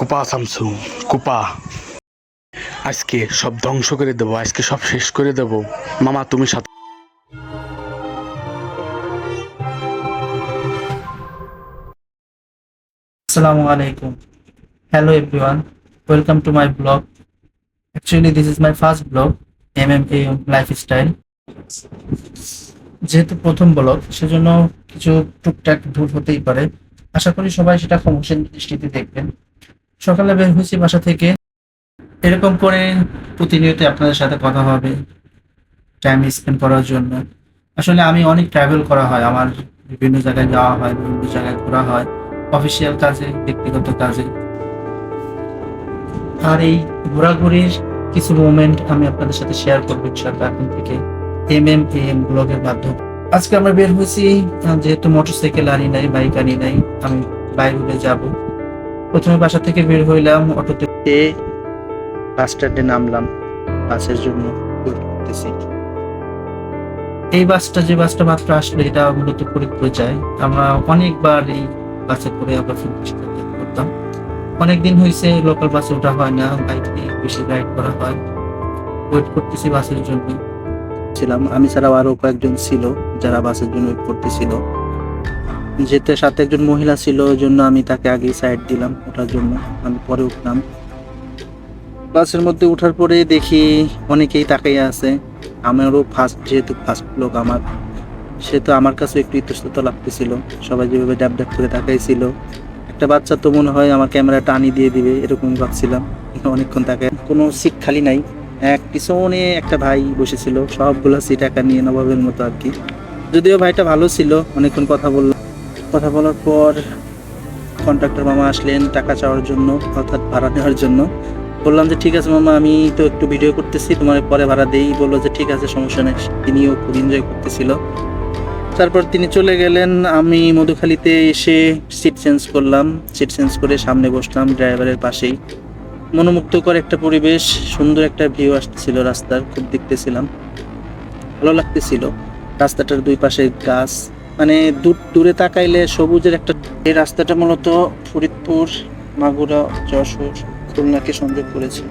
কুপা সামসু কুপা আজকে সব ধ্বংস করে দেবো আজকে সব শেষ করে দেবো মামা তুমি সাথে আসসালামু Assalamu alaikum. Hello everyone. Welcome to my blog. Actually, this is my first blog, MMA Lifestyle. যেহেতু প্রথম ব্লগ সেজন্য কিছু টুকটাক ভুল হতেই পারে আশা করি সবাই সেটা ক্ষমসীন দৃষ্টিতে দেখবেন সকালে বের হয়েছি বাসা থেকে। এরকম করে প্রতিনিয়ত আপনাদের সাথে কথা হবে টাইম স্পেন্ড করার জন্য। আসলে আমি অনেক ট্রাভেল করা হয়, আমার বিভিন্ন জায়গায় যাওয়া হয়, বিভিন্ন জায়গায় ঘোরা হয় অফিসিয়াল কাজে, ব্যক্তিগত কাজে। আর এই ঘোরাঘুরির কিছু মোমেন্ট আমি আপনাদের সাথে শেয়ার করব ইনশাআল্লাহ এখন থেকে এম এম এম ব্লগের মাধ্যমে। আজকে আমরা বের হয়েছি, যেহেতু মোটরসাইকেল আনি নাই বাইক আনি নাই, আমি বাইরে যাব। প্রথমে বাসা থেকে বের হইলাম, অটোতে বাস স্ট্যান্ডে নামলাম, বাসের জন্য এই বাসটা যে বাসটা মাত্র আসলে, এটা মূলত ফরিদপুর যায়। আমরা অনেকবার এই বাসে করে আমরা ফরিদপুর করতাম। অনেকদিন হয়েছে লোকাল বাসে ওঠা হয় না বাইক বেশি রাইড করা হয়। ওয়েট করতেছি বাসের জন্য। ছিলাম। আমি ছাড়াও আরও কয়েকজন ছিল যারা বাসের জন্য ওয়েট করতেছিল। যেতে সাথে একজন মহিলা ছিল, ওই জন্য আমি তাকে আগে সাইড দিলাম ওঠার জন্য। আমি পরে উঠলাম। বাসের মধ্যে ওঠার পরে দেখি অনেকেই তাকাইয়া আছে। আমারও ফার্স্ট যেহেতু ফার্স্ট লোক আমার, সে তো আমার কাছে একটু ইতস্তত লাগতেছিল। সবাই যেভাবে ড্যাব ড্যাব করে তাকাইছিল। একটা বাচ্চা তো মনে হয় আমার ক্যামেরা টানি দিয়ে দিবে এরকম ভাবছিলাম। অনেকক্ষণ তাকে, কোনো সিট খালি নাই। এক পিছনে একটা ভাই বসেছিল, সবগুলো সিট একা নিয়ে নবাবের মতো আর কি। যদিও ভাইটা ভালো ছিল, অনেকক্ষণ কথা বললাম। কথা বলার পর কন্ট্রাক্টর মামা আসলেন টাকা চাওয়ার জন্য, অর্থাৎ ভাড়া নেওয়ার জন্য। বললাম যে, ঠিক আছে মামা, আমি তো একটু ভিডিও করতেছি, তোমার পরে ভাড়া দেই। বলল যে, ঠিক আছে, সমস্যা নেই। তিনিও খুব এনজয় করতেছিল। তারপর তিনি চলে গেলেন, আমি মধুখালীতে এসে সিট চেঞ্জ করলাম। সিট চেঞ্জ করে সামনে বসলাম ড্রাইভারের পাশেই। মনোমুগ্ধকর একটা পরিবেশ, সুন্দর একটা ভিউ আসতেছিল রাস্তার, খুব দেখতেছিলাম। ভালো লাগতেছিল। রাস্তাটার দুই পাশে গাছ মানে দূর, দূরে তাকাইলে সবুজের একটা এই রাস্তাটা মূলত ফরিদপুর, মাগুরা, যশোর, খুলনাকে সংযোগ করেছে।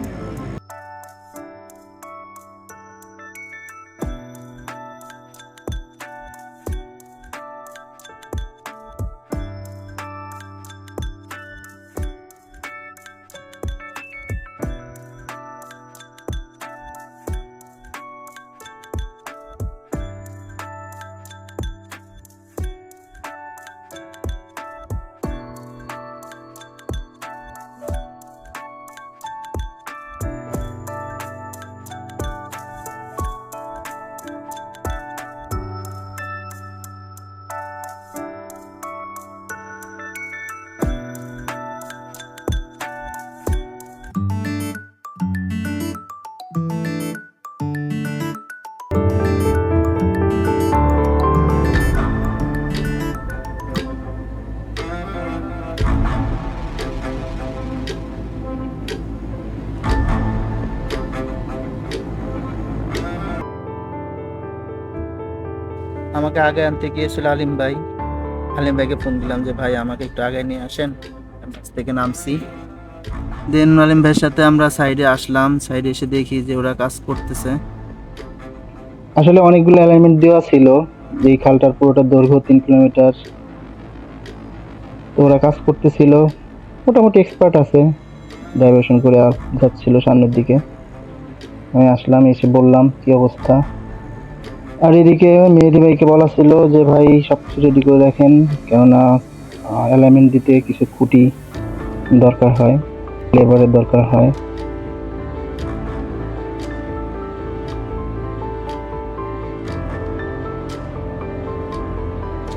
আমাকে আগে আনতে গিয়েছিল আলিম ভাই। আলিম ভাইকে ফোন দিলাম যে, ভাই, আমাকে একটু আগে নিয়ে আসেন। থেকে নামছি। দেন আলিম ভাইয়ের সাথে আমরা সাইডে আসলাম। সাইডে এসে দেখি যে, ওরা কাজ করতেছে। আসলে অনেকগুলো অ্যালাইনমেন্ট দেওয়া ছিল। এই খালটার পুরোটা দৈর্ঘ্য তিন কিলোমিটার। তো ওরা কাজ করতেছিল। মোটামুটি এক্সপার্ট আছে। ডাইভারশন করে যাচ্ছিল সামনের দিকে। আমি আসলাম, এসে বললাম, কি অবস্থা? আর এদিকে মেহেদি ভাইকে বলা ছিল যে, ভাই, সব কিছু রেডি করে রাখেন। কেননা অ্যালাইনমেন্ট দিতে কিছু খুঁটি দরকার হয় লেবারের দরকার হয়।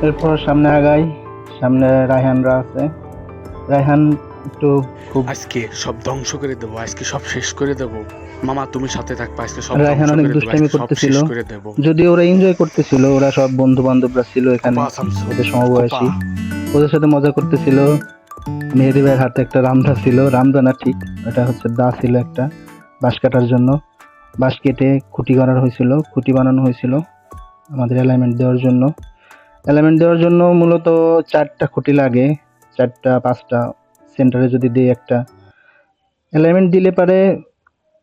এরপর সামনে আগাই, সামনে রায়হানরা আছে। রায়হান একটু খুব আজকে সব ধ্বংস করে দেবো আজকে সব শেষ করে দেবো। মামা তুমি সাথে থাকবে আজকে সব রায়হান ধ্বংস অনেক করে দেবো, দুষ্টামি করতেছিল। শেষ যদি ওরা এনজয় করতেছিল ওরা সব বন্ধু বান্ধবরা ছিল এখানে ওদের সমবয়সী। ওদের সাথে মজা করতেছিল। মেহেদি ভাইয়ের হাতে একটা রামদা ছিল রামদা না ঠিক এটা হচ্ছে দা ছিল একটা বাঁশ কাটার জন্য। বাঁশ কেটে খুঁটি করার হয়েছিল খুঁটি বানানো হয়েছিল আমাদের অ্যালাইনমেন্ট দেওয়ার জন্য। অ্যালাইনমেন্ট দেওয়ার জন্য মূলত চারটা খুঁটি লাগে চারটা পাঁচটা সেন্টারে যদি দিই একটা অ্যালাইনমেন্ট দিলে পারে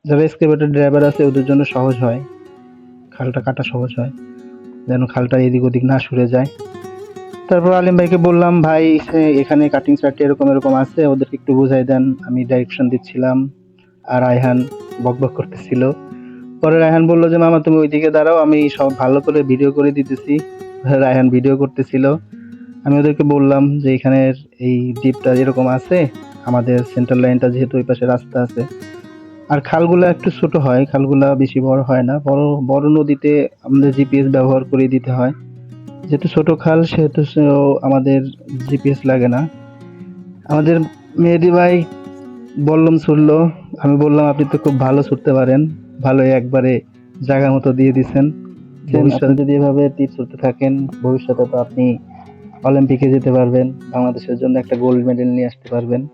যারা এক্সকেভেটর ড্রাইভার আছে, ওদের জন্য সহজ হয়। খালটা কাটা সহজ হয়। যেন খালটা এদিক ওদিক না সরে যায়। তারপর আলিম ভাইকে বললাম, ভাই এখানে কাটিং চার্টে এরকম এরকম আছে, ওদেরকে একটু বুঝাই দেন। আমি ডাইরেকশন দিচ্ছিলাম আর রায়হান বকবক করতেছিল। পরে রায়হান বলল যে, মামা, তুমি ওইদিকে দাঁড়াও, আমি সব ভালো করে ভিডিও করে দিতেছি। রায়হান ভিডিও করতেছিল। আমি ওদেরকে বললাম যে এখানের এই দ্বীপটা এরকম আছে আমাদের সেন্ট্রাল লাইনটা যেহেতু ওই পাশে রাস্তা আছে। আর খালগুলো একটু ছোট হয় খালগুলো বেশি বড় হয় না। বড় বড় নদীতে আমাদের জিপিএস ব্যবহার করে দিতে হয়। যেহেতু ছোট খাল সেহেতু আমাদের জিপিএস লাগে না। আমাদের মেহেদি ভাই বললাম ছুটলো আমি বললাম আপনি তো খুব ভালো ছুটতে পারেন। ভালো একবারে জায়গা মতো দিয়ে দিচ্ছেন ভবিষ্যতে যদি এভাবে তীর ছুটতে থাকেন ভবিষ্যতে তো আপনি অলিম্পিকে যেতে পারবেন, বাংলাদেশের জন্য একটা গোল্ড মেডেল নিয়ে আসতে পারবেন।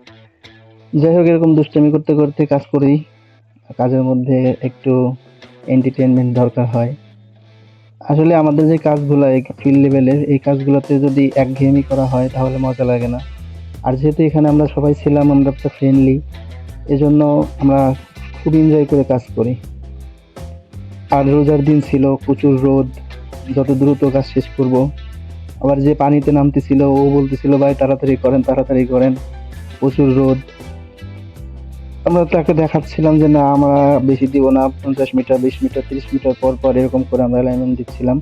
যাই হোক, এরকম দুষ্টামি করতে করতে কাজ করি। কাজের মধ্যে একটু এন্টারটেনমেন্ট দরকার হয়। আসলে আমাদের যে কাজগুলো, এই ফিল্ড লেভেলের এই কাজগুলোতে যদি একঘেয়েমি করা হয়, তাহলে মজা লাগে না। আর যেহেতু এখানে আমরা সবাই ছিলাম, আমরা তো ফ্রেন্ডলি এজন্য আমরা খুব এনজয় করে কাজ করি। আর রোজার দিন ছিল প্রচুর রোদ। যত দ্রুত কাজ শেষ করব আবার যে পানিতে নামতেছিল, ও বলতেছিল, ভাই, তাড়াতাড়ি করেন তাড়াতাড়ি করেন, প্রচুর রোদ। আমরা তাকে দেখাচ্ছিলাম যে, না, আমরা বেশি দিব না, পঞ্চাশ মিটার, বিশ মিটার, তিরিশ মিটার পর পর এরকম করে আমরা অ্যালাইনমেন্ট দিচ্ছিলাম।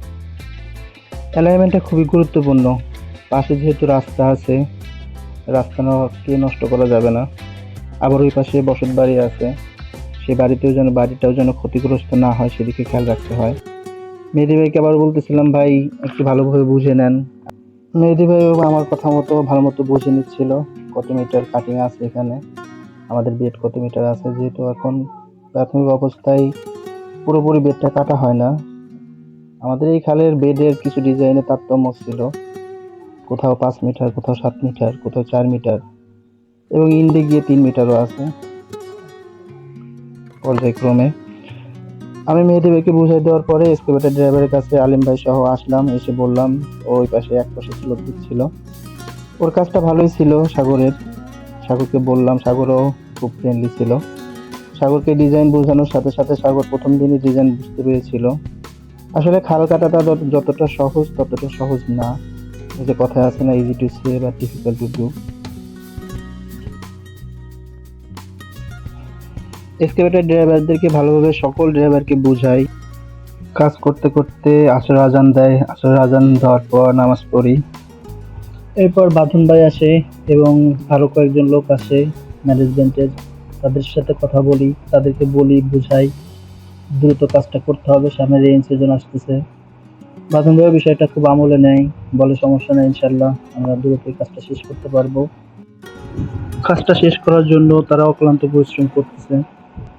অ্যালাইনমেন্টটা খুবই গুরুত্বপূর্ণ। পাশে যেহেতু রাস্তা আছে, রাস্তা কে নষ্ট করা যাবে না। আবার ওই পাশে বসত বাড়ি আছে সেই বাড়িতেও যেন, বাড়িটাও যেন ক্ষতিগ্রস্ত না হয়, সেদিকে খেয়াল রাখতে হয়। মেহেদি ভাইকে আবার বলতেছিলাম, ভাই, একটু ভালোভাবে বুঝে নেন। মেহেদি ভাই আমার কথা মতো, ভালো মতো বুঝে নিচ্ছিল। কত মিটার কাটিং আছে এখানে? আমাদের বেড কত মিটার আছে? যেহেতু এখন প্রাথমিক অবস্থায় পুরোপুরি বেডটা কাটা হয় না। আমাদের এই খালের বেডের কিছু ডিজাইনে তারতম্য ছিল। কোথাও পাঁচ মিটার, কোথাও সাত মিটার, কোথাও চার মিটার এবং ইন্ডে গিয়ে তিন মিটারও আছে। পর্যায়ক্রমে আমি মেহেদি ভাইকে বুঝাই দেওয়ার পরে এক্সকেভেটার ড্রাইভারের কাছে আলিম ভাই সহ আসলাম, এসে বললাম, ওই পাশে এক পাশে স্লোপ দিচ্ছিল ওর কাজটা ভালোই ছিল সাগরের। সাগরকে বললাম, সাগরও খুব ফ্রেন্ডলি ছিল। সাগরকে ডিজাইন বোঝানোর সাথে সাথে সাগর প্রথম দিনই ডিজাইন বুঝতে পেরেছিল। আসলে খাল কাটাটা যতটা সহজ, ততটা সহজ না। যে কথা আছে না ইজি টু সে বা ডিফিকাল্ট টু ডু এক্সকেভেটর ড্রাইভারদেরকে ভালোভাবে সকল ড্রাইভারকে বুঝাই। কাজ করতে করতে আসর আজান দেয়। আসর আজান দেওয়ার পর নামাজ পড়ি। এরপর বাঁধন ভাই আসে এবং আরও কয়েকজন লোক আসে ম্যানেজমেন্টের। তাদের সাথে কথা বলি, তাদেরকে বলি, বুঝাই। দ্রুত কাজটা করতে হবে, সামনে রেঞ্জ সিজন আসতেছে। বাঁধন ভাই বিষয়টা খুব আমলে নেয়, বলে সমস্যা নেই ইনশাল্লাহ আমরা দ্রুত কাজটা শেষ করতে পারব। কাজটা শেষ করার জন্য তারা অক্লান্ত পরিশ্রম করতেছে।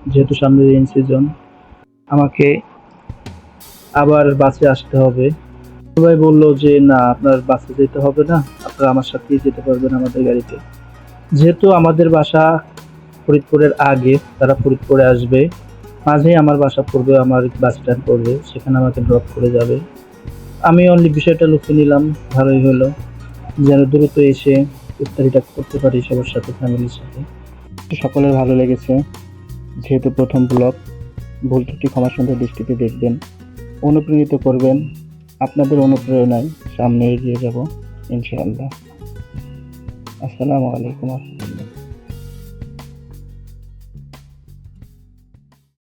যেহেতু সামনে রেঞ্জ সিজন আমাকে আবার বাসে আসতে হবে। সবাই বলল যে, না, আপনার বাসে যেতে হবে না। আপনারা আমার সাথেই যেতে পারবেন আমাদের গাড়িতে। যেহেতু আমাদের বাসা ফরিদপুরের আগে, তারা ফরিদপুরে আসবে, মাঝেই আমার বাসা পড়বে, আমার বাস স্ট্যান্ড পড়বে, সেখানে আমাকে ড্রপ করে যাবে। আমি অনলি বিষয়টা লুকিয়ে নিলাম, ভালোই হলো। যেন দ্রুত এসে ইফতারিটা করতে পারি সবার সাথে ফ্যামিলির সাথে। সকলের ভালো লেগেছে। যেহেতু প্রথম ব্লগ, ভুল ত্রুটি ক্ষমা সুন্দর দৃষ্টিতে দেখবেন অনুপ্রেরিত করবেন। আপনাদের অনুপ্রেরণায় সামনে এগিয়ে যাব, ইনশাআল্লাহ। আসসালামু আলাইকুম।